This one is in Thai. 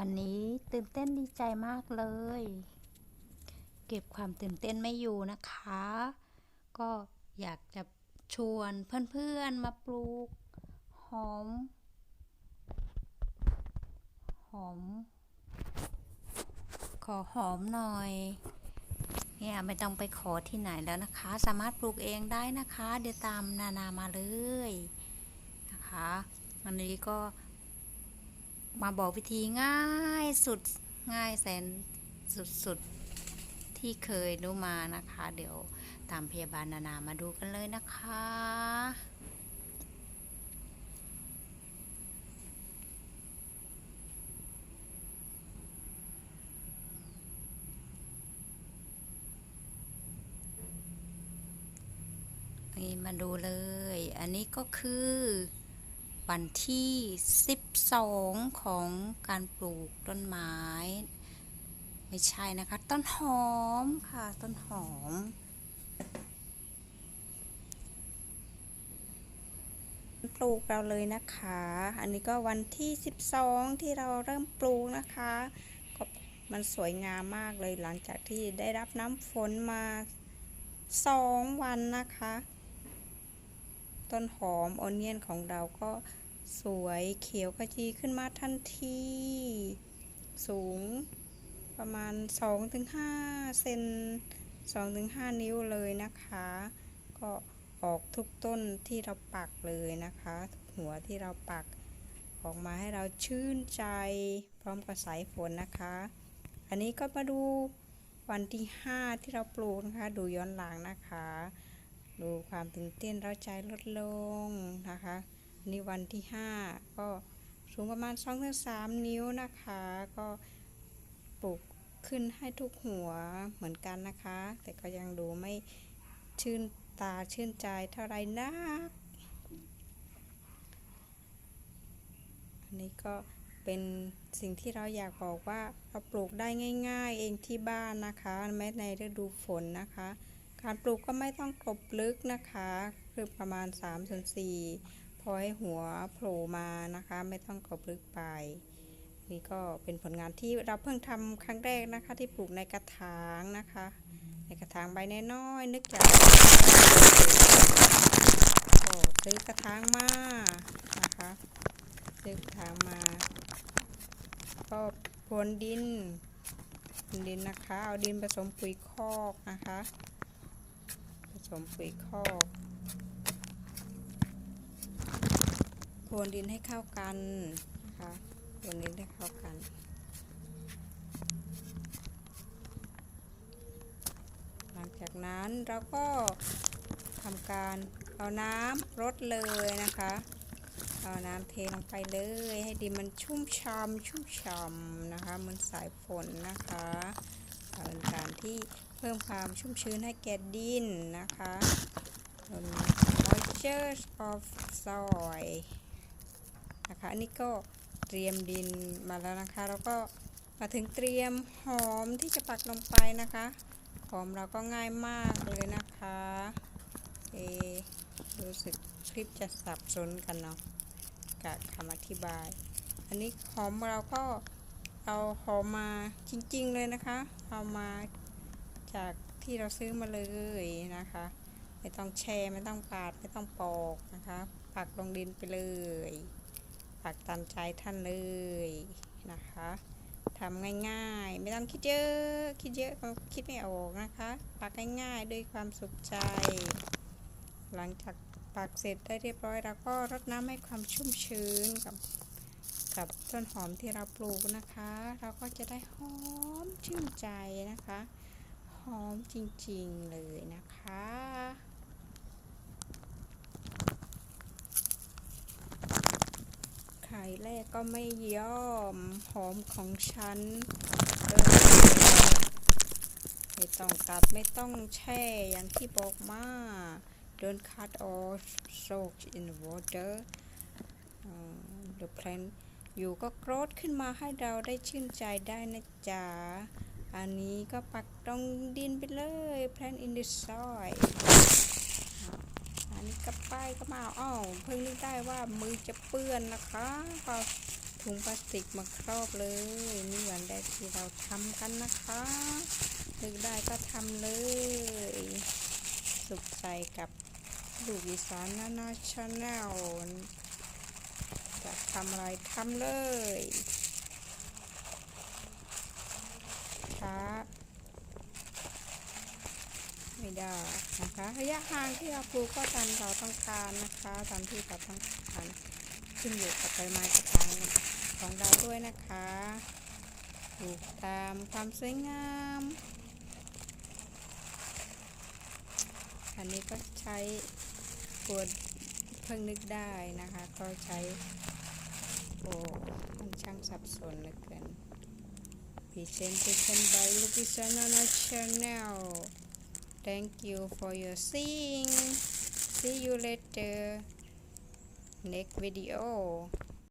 วันนี้ตื่นเต้นดีใจมากเลย เก็บความตื่นเต้นไม่อยู่นะคะ ก็อยากจะชวนเพื่อนๆมาปลูก หอม หอม ขอหอมหน่อย เนี่ยไม่ต้องไปขอที่ไหนแล้วนะคะ สามารถปลูกเองได้นะคะ เดี๋ยวตามนานามาเลยนะคะ วันนี้ก็ มาบอกวิธีง่ายสุดง่ายแสนสุดๆที่เคยรู้มานะคะ เดี๋ยวตามพยาบาลนานามาดูกันเลยนะคะ นี่มาดูเลย อันนี้ก็คือ วันที่ 12 ของการปลูกต้นไม้ ไม่ใช่นะคะ ต้นหอมค่ะต้นหอม ปลูกเราเลยนะคะ อันนี้ก็วันที่ 12 ที่เราเริ่มปลูกนะคะก็มันสวยงามมากเลยหลังจากที่ได้รับน้ำฝนมาสองวันนะคะ ต้นหอมออนเนียนของเราก็สวยเขียวขจีขึ้นมาทันที สูงประมาณ 2-5 เซน 2-5 นิ้วเลยนะคะ ก็ออกทุกต้นที่เราปักเลยนะคะ หัวที่เราปักออกมาให้เราชื่นใจ พร้อมกับสายฝนนะคะ อันนี้ก็มาดูวันที่ 5 ที่เราปลูกนะคะ ดูย้อนหลังนะคะ ดูความตื่นเต้นเราใจลดลงนะคะนี่วันที่ 5 ก็สูงประมาณ2-3นิ้วนะคะ ก็ปลูกขึ้นให้ทุกหัวเหมือนกันนะคะ แต่ก็ยังดูไม่ชื่นตาชื่นใจเท่าไรนักอันนี้ก็เป็นสิ่งที่เราอยากบอกว่าเราปลูกได้ง่าย ๆ เองที่บ้านนะคะ แม้ในฤดูฝนนะคะารปลูกก็ไม่ต้องกลบลึกนะคะ คือประมาณ3ส่วน4พอให้หัวโผล่มานะคะ ไม่ต้องกลบลึกไป นี่ก็เป็นผลงานที่เราเพิ่งทำครั้งแรกนะคะ ที่ปลูกในกระถางนะคะ ในกระถางใบน้อยๆนึกจากซื้อกระถางมานะคะซื้อกระถางมาก็พรวนดินดินนะคะ เอาดินผสมปุ๋ยคอกนะคะ สมปุ๋ยคอกพรวนดินให้เข้ากันนะคะพรวนดินให้เข้ากัน หลังจากนั้นเราก็ทำการเอาน้ำรดเลยนะคะเอาน้ำเทลงไปเลยให้ดินมันชุ่มช่ำชุ่มฉ่ำนะคะเหมันสายฝนนะคะ เป็นการที่เพิ่มความชุ่มชื้นให้แก่ดินนะคะเป็น moisture of soil นะคะอันนี้ก็เตรียมดินมาแล้วนะคะ แล้วก็มาถึงเตรียมหอมที่จะปักลงไปนะคะ หอมเราก็ง่ายมากเลยนะคะเอรู้สึกคลิปจะสับสนกันเนาะกับคำอธิบาย อันนี้หอมเราก็เอาหอมมาจริง ๆ เลยนะคะ เอามาจากที่เราซื้อมาเลยนะคะ ไม่ต้องแช่ไม่ต้องปาดไม่ต้องปอกนะคะปักลงดินไปเลยปักตามใจท่านเลยนะคะทำง่ายๆ ไม่ต้องคิดเยอะคิดเยอะก็คิดไม่ออกนะคะปักง่ายๆด้วยความสุขใจ หลังจากปักเสร็จได้เรียบร้อยเราก็รดน้ำให้ความชุ่มชื้นกับ กับต้นหอมที่เราปลูกนะคะ เราก็จะได้หอมชื่นใจนะคะ หอมจริงๆเลยนะคะไข่แรกก็ไม่ยอมหอมของฉันเดินไม่ต้องตัดไม่ต้องแช่อย่างที่บอกมา don't cut or soak in water uh, the plant อยู่ก็โกรธขึ้นมาให้เราได้ชื่นใจได้นะจ๊ะ อันนี้ก็ปักตรงดินไปเลย plant in the soil อันนี้ก็ไปก็มาอ้าวเพิ่งนึกได้ว่ามือจะเปื้อนนะคะก็เทถุงพลาสติกมาครอบเลยนี่วันแรกที่เราทำกันนะคะนึกได้ก็ทำเลย สุขใจกับลูกอีสานนานาชาแนล ทำอะไรทำเลยช้าไม่ได้นะคะระยะห่างที่เราปลูกก็ตามเราต้องการนะคะตามที่เราต้องการขึ้นอยู่กับใบไม้กระถางของเราด้วยนะคะปลูกตามความสวยงาม อันนี้ก็ใช้ปวดเพิ่งนึกได้นะคะ ก็ใช้ โอ้มันช่างสับสนเหลือเกิน Presentation by Lupisana Channel Thank you for your seeing. See you later. Next video.